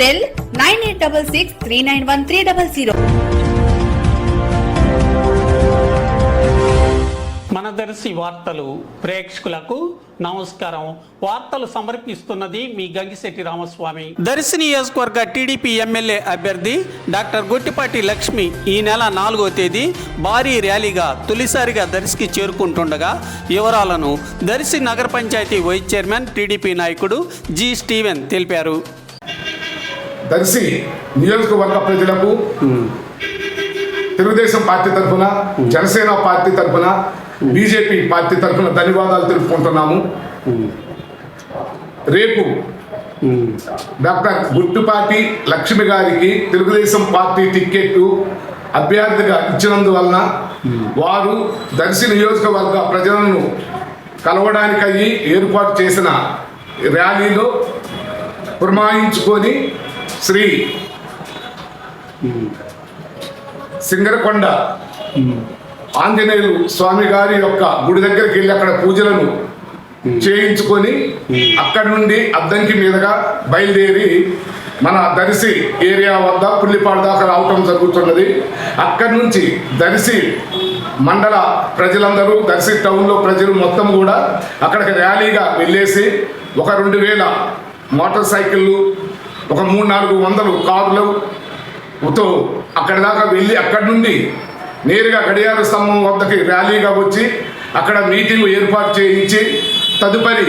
Cell nine eight double six three nine one three double zero మన దర్శి వార్తలు ప్రేక్షకులకు నమస్కారం. వార్తలు సమర్పిస్తున్నది మీ గంగిశెట్టి రామస్వామి. దర్శి నియోజకవర్గ టీడీపీ ఎమ్మెల్యే అభ్యర్థి డాక్టర్ గుట్టిపాటి లక్ష్మి ఈ నెల నాలుగో తేదీ భారీ ర్యాలీగా తొలిసారిగా దర్శికి చేరుకుంటుండగా వివరాలను దర్శి నగర పంచాయతీ వైస్ చైర్మన్ టీడీపీ నాయకుడు జి స్టీవెన్ తెలిపారు. దర్శి నియోజకవర్గ ప్రజలకు తెలుగుదేశం పార్టీ తరఫున జనసేన పార్టీ తరఫున బీజేపీ పార్టీ తరఫున ధన్యవాదాలు తెలుపుకుంటున్నాము. రేపు డాక్టర్ గుట్టుపాటి లక్ష్మి గారికి తెలుగుదేశం పార్టీ టికెట్ అభ్యర్థిగా ఇచ్చినందువలన వారు దర్శి నియోజకవర్గ ప్రజలను కలవడానికయ్యి ఏర్పాటు చేసిన ర్యాలీలో పురమాయించుకొని శ్రీ సింగరకొండ ఆంజనేయులు స్వామి గారి యొక్క గుడి దగ్గరికి వెళ్ళి అక్కడ పూజలను చేయించుకొని అక్కడి నుండి అద్దంకి మీదుగా బయలుదేరి మన దరిసి ఏరియా వద్ద పుల్లిపాడు దాకా రావటం జరుగుతున్నది. అక్కడి నుంచి దరిసి మండల ప్రజలందరూ దర్శి టౌన్లో ప్రజలు మొత్తం కూడా అక్కడికి ర్యాలీగా వెళ్ళేసి ఒక రెండు వేల మోటార్ సైకిళ్ళు ఒక మూడు నాలుగు వందలు కారులు తో అక్కడి దాకా వెళ్ళి అక్కడి నుండి నేరుగా గడియార స్తంభం వద్దకి ర్యాలీగా వచ్చి అక్కడ మీటింగ్ ఏర్పాటు చేయించి తదుపరి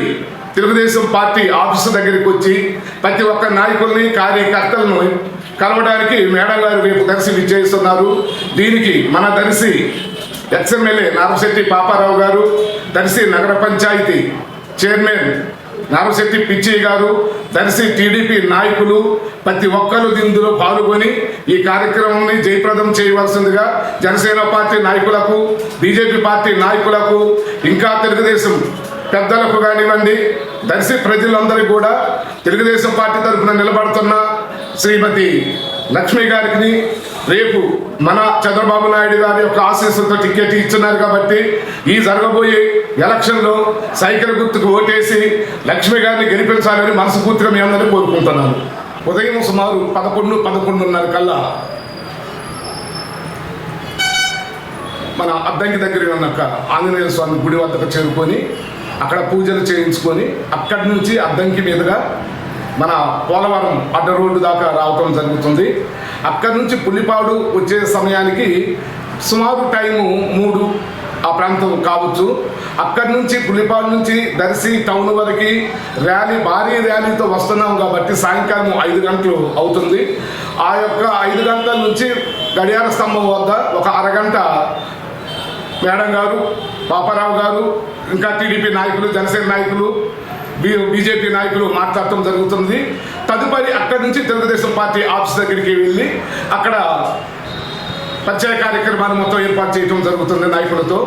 తెలుగుదేశం పార్టీ ఆఫీసు దగ్గరికి వచ్చి ప్రతి ఒక్క నాయకుల్ని కార్యకర్తలను కలవడానికి మేడం గారు రేపు దర్శి విజయిస్తున్నారు దీనికి మన దర్శి ఎక్స్ఎమ్మెల్యే నారశెట్టి పాపారావు గారు దర్శి నగర పంచాయతీ చైర్మన్ నరశెట్టి పిచ్చి గారు దర్శి టీడీపీ నాయకులు ప్రతి ఒక్కరు ఇందులో పాల్గొని ఈ కార్యక్రమాన్ని జయప్రదం చేయవలసిందిగా జనసేన పార్టీ నాయకులకు బీజేపీ పార్టీ నాయకులకు ఇంకా తెలుగుదేశం పెద్దలకు కానివ్వండి దర్శి ప్రజలందరికీ కూడా తెలుగుదేశం పార్టీ తరఫున నిలబడుతున్న శ్రీమతి లక్ష్మి గారికి రేపు మన చంద్రబాబు నాయుడు గారి యొక్క ఆశీస్సులతో టికెట్ ఇచ్చున్నారు కాబట్టి ఈ జరగబోయే ఎలక్షన్లో సైకిల్ గుర్తుకు ఓటేసి లక్ష్మి గారిని గెలిపించాలని మనస్ఫూర్తిగా మేమందరూ కోరుకుంటున్నాను. ఉదయం సుమారు పదకొండు పదకొండున్నర కల్లా మన అద్దంకి దగ్గర ఉన్న ఆంజనేయ స్వామి గుడి వద్దకు చేరుకొని అక్కడ పూజలు చేయించుకొని అక్కడి నుంచి అద్దంకి మీదుగా మన పోలవరం అడ్డ రోడ్డు దాకా రావటం జరుగుతుంది. అక్కడి నుంచి పుల్లిపాడు వచ్చే సమయానికి సుమారు టైము మూడు ఆ ప్రాంతం కావచ్చు. అక్కడి నుంచి పుల్లిపాడు నుంచి దర్శి టౌన్ వరకు ర్యాలీ భారీ ర్యాలీతో వస్తున్నాం కాబట్టి సాయంకాలం ఐదు గంటలు అవుతుంది. ఆ యొక్క ఐదు గంటల నుంచి గడియార స్తంభం వద్ద ఒక అరగంట మేడం గారు పాపారావు గారు ఇంకా టీడీపీ నాయకులు జనసేన నాయకులు బీజేపీ నాయకులు మాట్లాడటం జరుగుతుంది తదుపరి అక్కడి నుంచి తెలుగుదేశం పార్టీ ఆఫీస్ దగ్గరికి వెళ్ళి అక్కడ పరిచయ కార్యక్రమాన్ని మొత్తం ఏర్పాటు చేయడం జరుగుతుంది నాయకులతో.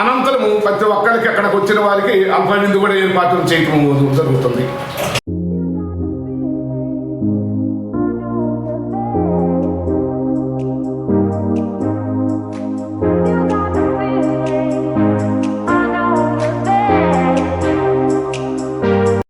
అనంతరము ప్రతి ఒక్కరికి అక్కడికి వచ్చిన వారికి అల్ప విందు కూడా ఏర్పాటు చేయటం జరుగుతుంది.